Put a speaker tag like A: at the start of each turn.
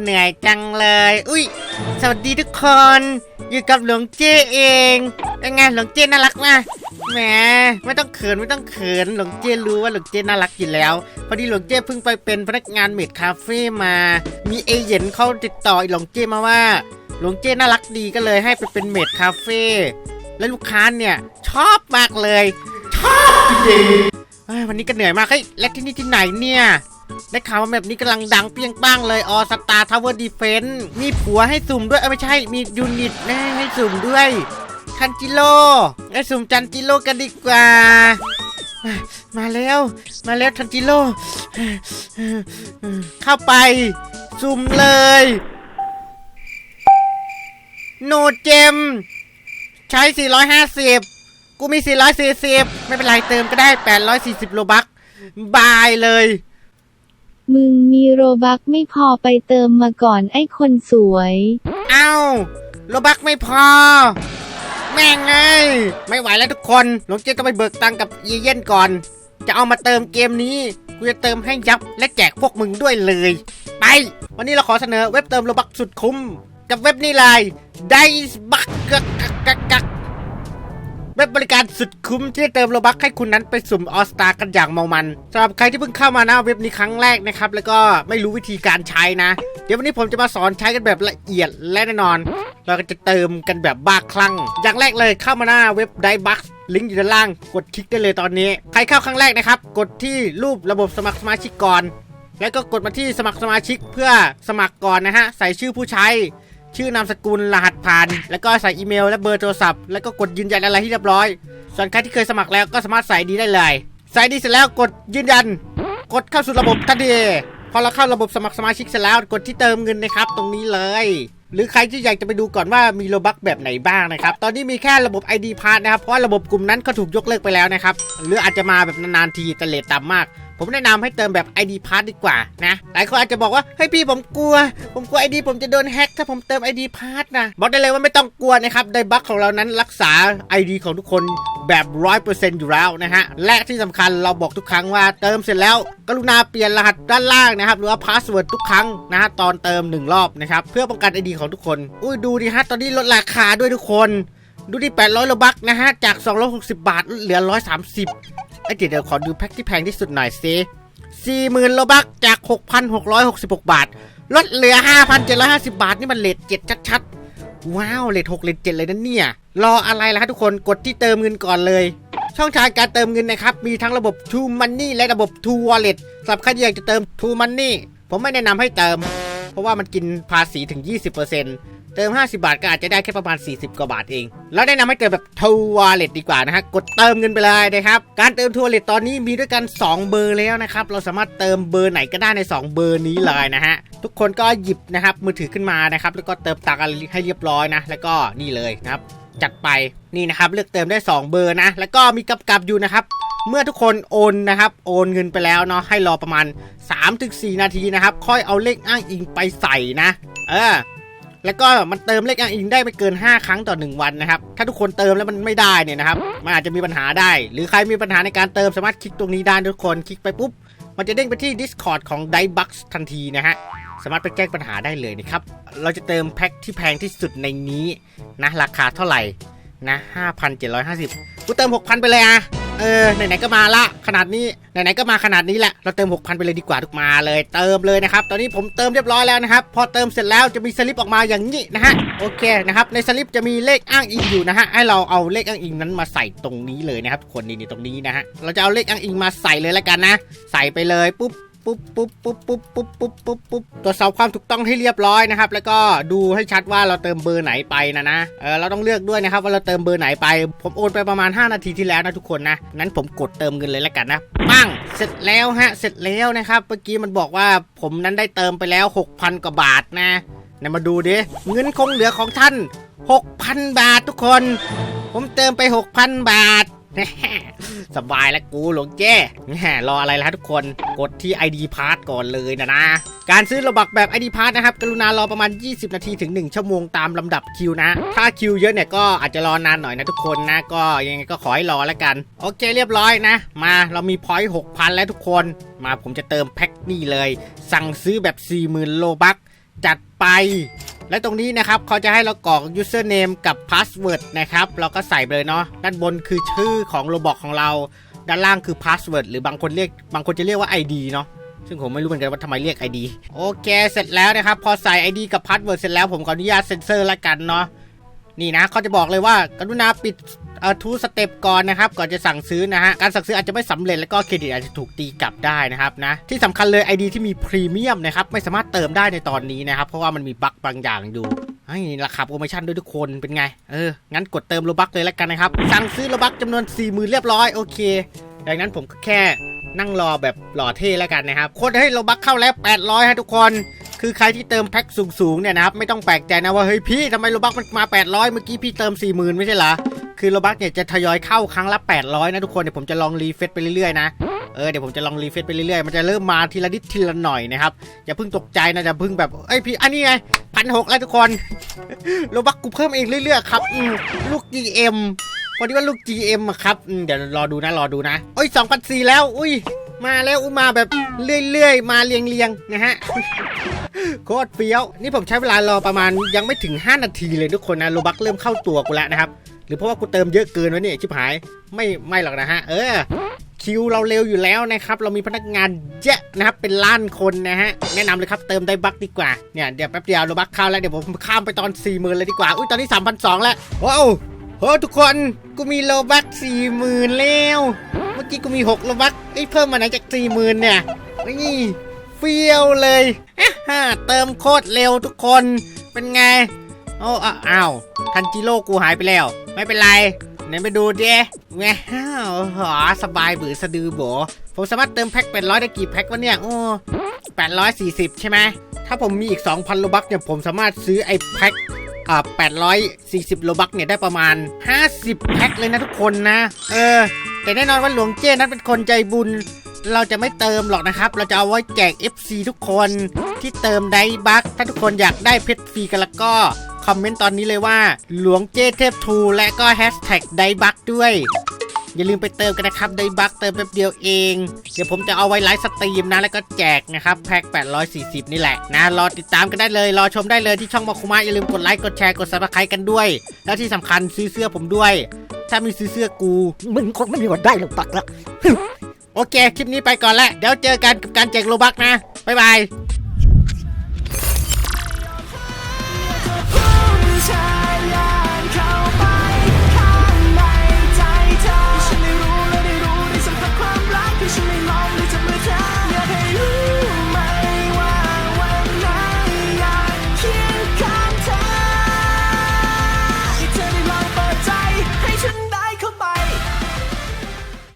A: เหนื่อยจังเลย อุ้ย สวัสดีทุกคน อยู่กับหลวงเจ้เอง เป็นไงหลวงเจ้น่ารักมากแหมไม่ต้องเขินไม่ต้องเขินหลวงเจ้รู้ว่าหลวงเจ้น่ารักอยู่แล้ว พอดีหลวงเจ้เพิ่งไปเป็นพนักงานเมดคาเฟ่มา มีเอเย่นเขาติดต่อหลวงเจ้มาว่า หลวงเจ้น่ารักดีก็เลยให้ไปเป็นเมดคาเฟ่และลูกค้าเนี่ยชอบมากเลย ชอบจริงวันนี้ก็เหนื่อยมากเฮ้ยและที่นี่ที่ไหนเนี่ย ได้ข่าวว่าแบบนี้กำลังดังเปี้ยงป้างเลยออสตาร์ทาวเวอร์ดีเฟนต์มีผัวให้สุ่มด้วยเอ้ยไม่ใช่มียูนิตนะให้สุ่มด้วยคันจิโร่ให้สุ่มจันจิโร่กันดีกว่า มาแล้ว มาแล้วทันจิโร่เข้าไป สุ่มเลย โนเจม ใช้ 450 กูมี 440 ไม่เป็นไรเติมก็ได้ 840 โลบัก บายเลย
B: มึงมีโรบักไม่พอไปเติมมาก่อนไอ้คนสวย
A: เอ้าโลบักไม่พอ แม่งไง ไม่ไหวแล้วทุกคนหลวงเจ๊ต้องไปเบิกตังค์กับเยเย่นก่อน จะเอามาเติมเกมนี้กูจะเติมให้ยับและแจกพวกมึงด้วยเลย ไป วันนี้เราขอเสนอเว็บเติมโลบักสุดคุ้ม กับเว็บนี้เลยได้บักกักกักกักกัก เว็บบริการสุดคุ้มที่จะเติมโลบัคให้คุณนั้นไปสุ่มออสตากันอย่างเมามันสำหรับใครที่เพิ่งเข้ามาหน้าเว็บนี้ครั้งแรกนะครับ แล้วก็ไม่รู้วิธีการใช้นะ เดี๋ยววันนี้ผมจะมาสอนใช้กันแบบละเอียดและแน่นอน เราก็จะเติมกันแบบบ้าคลั่ง อย่างแรกเลยเข้ามาหน้าเว็บไดบัคลิงก์อยู่ด้านล่าง กดคลิกได้เลยตอนนี้ ใครเข้าครั้งแรกนะครับ กดที่รูประบบสมัครสมาชิกก่อน แล้วก็กดมาที่สมัครสมาชิกเพื่อสมัครก่อนนะฮะ ใส่ชื่อผู้ใช้ ชื่อนามสกุลรหัสผ่าน แล้วก็ใส่อีเมล และเบอร์โทรศัพท์แล้วก็กดยืนยันอะไรที่เรียบร้อย ส่วนใครที่เคยสมัครแล้วก็สามารถใส่ดีได้เลย ใส่ดีเสร็จแล้วกดยืนยัน กดเข้าสู่ระบบทันทีพอเราเข้าระบบสมัครสมาชิกเสร็จแล้วกดที่เติมเงินนะครับ ตรงนี้เลย หรือใครที่อยากจะไปดูก่อนว่ามีโลบักแบบไหนบ้างนะครับ ตอนนี้มีแค่ระบบ ID p a s s นะครับเพราะระบบกลุ่มนั้นก็ถูกยกเลิกไปแล้วนะครับหรืออาจจะมาแบบนานๆทีแต่เลทต่ำมาก ผมแนะนำให้เติมแบบ ID Pass ดีกว่านะ หลายคนอาจจะบอกว่าเฮ้ยพี่ผมกลัว ผมกลัว ID ผมจะโดนแฮ็กถ้าผมเติม ID Pass นะบอกได้เลยว่าไม่ต้องกลัวนะครับไดบัคของเรานั้นรักษา ID ของทุกคนแบบ100%อยู่แล้วนะฮะ และที่สำคัญเราบอกทุกครั้งว่าเติมเสร็จแล้ว กรุณาเปลี่ยนรหัสด้านล่างนะครับ หรือว่าพาสเวิร์ดทุกครั้งนะฮะตอนเติม 1 รอบนะครับ เพื่อป้องกัน ID ของทุกคน อุ้ยดูดิฮะ ตอนนี้ลดราคาด้วยทุกคน ดูดิ800โลบักนะฮะ จาก 260 บาทเหลือ 130 ไอ้เดี๋ยวเดี๋ยวขอดูแพ็คที่แพงที่สุดหน่อยซิ40,000โลบักจาก 6,666 บาท ลดเหลือ 5,750 บาท นี่มันเลท7ชัดๆ ว้าว เลท6เลท7เลยนะเนี่ย รออะไรล่ะทุกคนกดที่เติมเงินก่อนเลย ช่องทางการเติมเงินนะครับ มีทั้งระบบ True Money และระบบ True Wallet สำหรับใครที่อยากจะเติม True Money ผมไม่แนะนำให้เติม เพราะว่ามันกินภาษีถึง 20%เติม 50 บาทก็อาจจะได้แค่ประมาณ 40 กว่าบาทเอง แล้วแนะนำให้เติมแบบ True Wallet ดีกว่านะฮะ กดเติมเงินไปเลยนะครับ การเติม True Wallet ตอนนี้มีด้วยกัน 2 เบอร์แล้วนะครับ เราสามารถเติมเบอร์ไหนก็ได้ใน 2 เบอร์นี้เลยนะฮะ ทุกคนก็หยิบนะครับมือถือขึ้นมานะครับ แล้วก็เติมตังค์ให้เรียบร้อยนะ แล้วก็นี่เลยนะครับ จัดไป นี่นะครับ เลือกเติมได้ 2 เบอร์นะ แล้วก็มีกำกับอยู่นะครับ เมื่อทุกคนโอนนะครับ โอนเงินไปแล้วเนาะให้รอประมาณ 3-4 นาทีนะครับ ค่อยเอาเลขอ้างอิงไปใส่นะ เออแล้วก็มันเติมเลขอ้างอิงได้ไม่เกิน 5 ครั้งต่อ 1 วันนะครับ ถ้าทุกคนเติมแล้วมันไม่ได้เนี่ยนะครับ มันอาจจะมีปัญหาได้ หรือใครมีปัญหาในการเติมสามารถคลิกตรงนี้ได้ทุกคน คลิกไปปุ๊บ มันจะเด้งไปที่ Discord ของ d i b u x ทันทีนะฮะ สามารถไปแก้ปัญหาได้เลยนะครับ เราจะเติมแพ็คที่แพงที่สุดในนี้นะ ราคาเท่าไหร่นะ 5,750 กูเติม 6,000 ไปเลยอะ เออไหนๆก็มาละขนาดนี้ไหนๆก็มาขนาดนี้แหละเราเติม 6,000 ไปเลยดีกว่าทุกมาเลย เติมเลยนะครับตอนนี้ผมเติมเรียบร้อยแล้วนะครับพอเติมเสร็จแล้วจะมีสลิปออกมาอย่างนี้นะฮะโอเคนะครับในสลิปจะมีเลขอ้างอิงอยู่นะฮะให้เราเอาเลขอ้างอิงนั้นมาใส่ตรงนี้เลยนะครับคนนี้ตรงนี้นะฮะเราจะเอาเลขอ้างอิงมาใส่เลยแล้วกันนะ ใส่ไปเลยปุ๊บ ปุ๊บปุ๊บปุ๊บปุ๊บปุ๊บปุ๊บปุ๊บปุ๊บตรวจสอบความถูกต้องให้เรียบร้อยนะครับ แล้วก็ดูให้ชัดว่าเราเติมเบอร์ไหนไปนะนะเออเราต้องเลือกด้วยนะครับว่าเราเติมเบอร์ไหนไป ผมโอนไปประมาณ 5 นาทีที่แล้วนะทุกคนนะนั้นผมกดเติมเงินเลยแล้วกันนะปังเสร็จแล้วฮะเสร็จแล้วนะครับเมื่อกี้มันบอกว่าผมนั้นได้เติมไปแล้ว 6,000 กว่าบาทนะไหนมาดูดิเงินคงเหลือของท่าน 6,000 บาททุกคน ผมเติมไป 6,000 บาท สบายแล้วกูหลวงแจ้แหมรออะไรล่ะทุกคนกดที่ ID Pass ก่อนเลยนะนะ การซื้อระบักแบบ ID Pass นะครับ กรุณารอประมาณ 20 นาทีถึง 1 ชั่วโมงตามลำดับคิวนะ ถ้าคิวเยอะเนี่ยก็อาจจะรอนานหน่อยนะทุกคนนะ ก็ยังไงก็ขอให้รอแล้วกัน โอเคเรียบร้อยนะ มาเรามีพอยต์6,000 แล้วทุกคน มาผมจะเติมแพ็คนี่เลย สั่งซื้อแบบ 40,000 โลบักจัดไป และตรงนี้นะครับเขาจะให้เรากรอก username กับ password นะครับ เราก็ใส่ไปเลยเนาะด้านบนคือชื่อของโรบอทของเรา ด้านล่างคือ password หรือบางคนเรียกบางคนจะเรียกว่า ID เนาะซึ่งผมไม่รู้เหมือนกันว่าทำไมเรียก ID โอเค เสร็จแล้วนะครับ พอใส่ ID กับ password เสร็จแล้วผมขออนุญาตเซ็นเซอร์ละกันเนาะนี่นะเขาจะบอกเลยว่ากรุณาปิด ทูสเต็ปก่อนนะครับ ก่อนจะสั่งซื้อนะฮะ การสั่งซื้ออาจจะไม่สำเร็จแล้วก็เครดิตอาจจะถูกตีกลับได้นะครับนะ ที่สำคัญเลย ID ที่มีพรีเมียมนะครับไม่สามารถเติมได้ในตอนนี้นะครับ เพราะว่ามันมีบั๊กบางอย่างอยู่เฮ้ราคาโปรโมชั่นด้วยทุกคนเป็นไง เออ งั้นกดเติมโลบักเลยแล้วกันนะครับ สั่งซื้อโลบักจำนวน 4 0,000 เรียบร้อย โอเค ดังนั้นผมก็แค่นั่งรอแบบหล่อเท่แล้วกันนะครับ โคนให้โลบักเข้าแล้ว 800 ฮะทุกคน คือใครที่เติมแพ็คสูงๆเนี่ยนะครับ ไม่ต้องแปลกใจนะว่า เฮ้ยพี่ทำไมโลบักมันมา 800 เมื่อกี้พี่เติม 40,000 ไม่ใช่เหรอ คือโลบักเนี่ยจะทยอยเข้าครั้งละ800นะทุกคนเดี๋ยวผมจะลองรีเฟซไปเรื่อยๆนะเออเดี๋ยวผมจะลองรีเฟซไปเรื่อยๆมันจะเริ่มมาทีละนิดทีละหน่อยนะครับอย่าเพิ่งตกใจนะอย่าเพิ่งแบบเอ้ยพี่อันนี้ไงพันหกแล้วทุกคนโลบักกูเพิ่มเองเรื่อยๆครับลูก GM พอดีว่าลูก GM อะครับเดี๋ยวรอดูนะรอดูนะโอ้ย2,004แล้ว อุ้ย มาแล้วอุ้ยมาแบบเรื่อยๆ มาเรียงๆนะฮะโคตรเฟี้ยว นี่ผมใช้เวลารอประมาณยังไม่ถึง 5 นาทีเลยทุกคนนะโลบักเริ่มเข้าตัวกูแล้วนะครับ หรือเพราะว่ากูเติมเยอะเกินวะเนี่ยชิบหายไม่ไม่หรอกนะฮะ เออ คิวเราเร็วอยู่แล้วนะครับ เรามีพนักงานเยอะนะครับ เป็นล้านคนนะฮะ แนะนำเลยครับเติมได้บัคดีกว่า เนี่ยเดี๋ยวแป๊บเดียวโลบักเข้าแล้วเดี๋ยวผมข้ามไปตอน4 0,000เลยดีกว่า อุ้ยตอนนี้3,200 แล้วว้าวโอ้ทุกคนกูมีโลบัก40,000แล้วเมื่อกี้กูมี6โลบักไอ้เพิ่มมาไหนจาก40,000เนี่ยนี่เฟี้ยวเลยฮ่าเติมโคตรเร็วทุกคนเป็นไง โอ้อ้าวทันจิโร่กูหายไปแล้ว ไม่เป็นไรไหนไปดูดิแง่อ้าวหอสบายบือสะดือโบผมสามารถเติมแพ็ค800ได้กี่แพ็ควะเนี่ย โอ้840ใช่ไหม ถ้าผมมีอีก2,000โลบักเนี่ยผมสามารถซื้อไอ้แพ็คอ่า840โลบักเนี่ยได้ประมาณ50แพ็คเลยนะทุกคนนะ เออ แต่แน่นอนว่าหลวงเจ้นั้นเป็นคนใจบุญ เราจะไม่เติมหรอกนะครับ เราจะเอาไว้แจก FC ทุกคนที่เติมไดบัคถ้าทุกคนอยากได้เพชรฟรีกันแล้วก็ คอมเมนต์ตอนนี้เลยว่า หลวงเจเทพทูและก็แฮชแท็กไดบัคด้วย อย่าลืมไปเติมกันนะครับไดบัคเติมแป๊บเดียวเอง เดี๋ยวผมจะเอาไว้ไลฟ์สตรีมนะ แล้วก็แจกนะครับแพ็ค840 นี่แหละนะ รอติดตามกันได้เลย รอชมได้เลยที่ช่องมาคุมะอย่าลืมกดไลค์กดแชร์กดซับสไครต์กันด้วย แล้วที่สำคัญซื้อเสื้อผมด้วย ถ้ามีซื้อเสื้อกู
C: มึงคงไม่มีวันได้หรอกปักละ
A: โอเค คลิปนี้ไปก่อนแล้วเดี๋ยวเจอกันกับการแจกโลบักนะ บ๊ายบาย